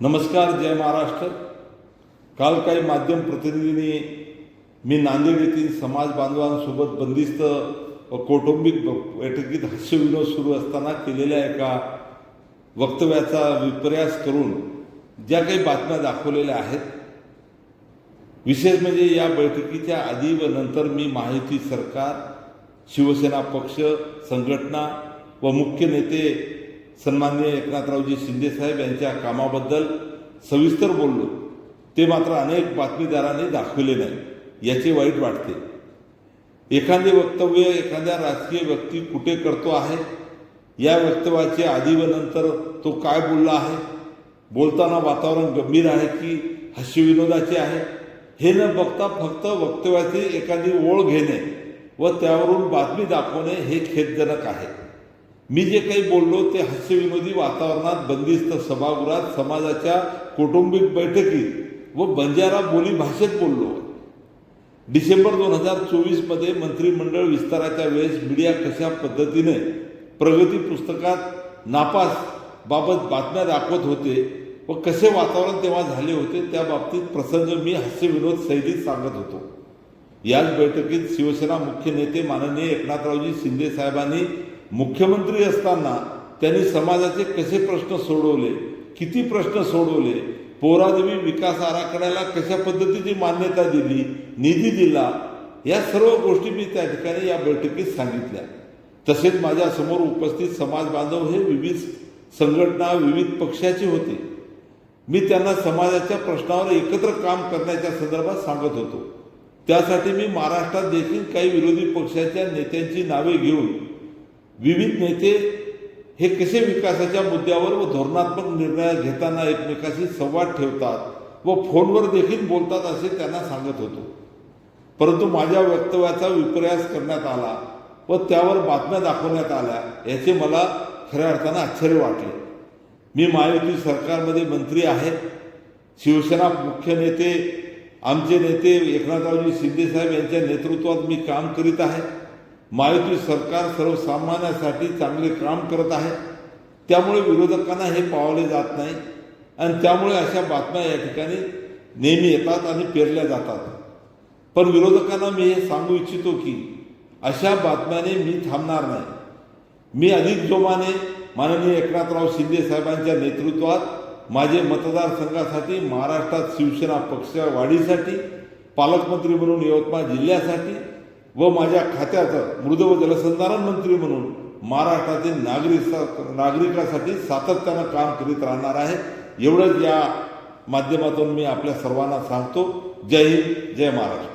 नमस्कार जय महाराष्ट्र. काल काही माध्यम प्रतिनिधींनी मी नांदेड येथील समाज बांधवांसोबत बंदिस्त व कौटुंबिक बैठकीत हास्यविनोद सुरू असताना केलेल्या एका वक्तव्याचा विपर्यास करून ज्या काही बातम्या दाखवलेल्या आहेत विशेष म्हणजे या बैठकीच्या आधी व नंतर मी माहिती सरकार शिवसेना पक्ष संघटना व मुख्य नेते सन्माननीय एकनाथरावजी शिंदेसाहेब यांच्या कामाबद्दल सविस्तर बोललो. ते मात्र अनेक बातमीदारांनी दाखविले नाही. याचे वाईट वाटते. एखादे वक्तव्य एखाद्या राजकीय व्यक्ती कुठे करतो आहे? या वक्तव्याचे आधी व नंतर तो काय बोलला आहे? बोलताना वातावरण गंभीर आहे की हास्यविनोदाचे आहे? हे न बघता फक्त वक्तव्याची एखादी ओळ घेणे व त्यावरून बातमी दाखवणे हे खेदजनक आहे. मी जे काही बोललो ते हास्यविनोदी वातावरणात बंदिस्त सभागृहात समाजाच्या कौटुंबिक बैठकीत व बंजारा बोली भाषेत बोललो. डिसेंबर दोन हजार चोवीसमध्ये मंत्रिमंडळ विस्ताराच्या वेळेस मीडिया कशा पद्धतीने प्रगती पुस्तकात नापास बाबत बातम्या दाखवत होते व कसे वातावरण तेव्हा झाले होते त्या बाबतीत प्रसंग मी हास्यविनोद शैलीत सांगत होतो. याच बैठकीत शिवसेना मुख्य नेते माननीय एकनाथरावजी शिंदे साहेबांनी मुख्यमंत्री असताना त्यांनी समाजाचे कसे प्रश्न सोडवले किती प्रश्न सोडवले पोरादेवी विकास आराखड्याला कशा पद्धतीची मान्यता दिली निधी दिला या सर्व गोष्टी मी त्या ठिकाणी या बैठकीत सांगितल्या. तसेच माझ्यासमोर उपस्थित समाज बांधव हे विविध संघटना विविध पक्षाचे होते. मी त्यांना समाजाच्या प्रश्नावर एकत्र काम करण्याच्या संदर्भात सांगत होतो. त्यासाठी मी महाराष्ट्रात देखील काही विरोधी पक्षाच्या नेत्यांची नावे घेऊन विविध नेते हे कसे विकासाच्या मुद्द्यावर व धोरणात्मक निर्णय घेताना एकमेकाशी संवाद ठेवतात व फोनवर देखील बोलतात असे त्यांना सांगत होतो. परंतु माझ्या वक्तव्याचा विपर्यास करण्यात आला व त्यावर बातम्या दाखवण्यात आल्या याचे मला खऱ्या अर्थानं आश्चर्य वाटले. मी महायुती सरकारमध्ये मंत्री आहे. शिवसेना मुख्य नेते आमचे नेते एकनाथरावजी शिंदेसाहेब यांच्या नेतृत्वात मी काम करीत आहे. महायुती सरकार सर्वसामान्यासाठी चांगले काम करत आहे. त्यामुळे विरोधकांना हे पावले जात नाही. आणि त्यामुळे अशा बातम्या या ठिकाणी नेहमी येतात आणि पेरल्या जातात. पण विरोधकांना मी हे सांगू इच्छितो की अशा बातम्याने मी थांबणार नाही. मी अधिक जोमाने माननीय एकनाथराव शिंदे साहेबांच्या नेतृत्वात माझे मतदारसंघासाठी महाराष्ट्रात शिवसेना पक्ष वाढीसाठी पालकमंत्री म्हणून यवतमाळ जिल्ह्यासाठी व माझ्या खात्याचं मृद व जलसंधारण मंत्री म्हणून महाराष्ट्रातील नागरिक नागरिकासाठी सातत्यानं काम करीत राहणार आहे. एवढंच या माध्यमातून मी आपल्या सर्वांना सांगतो. जय हिंद जय महाराष्ट्र.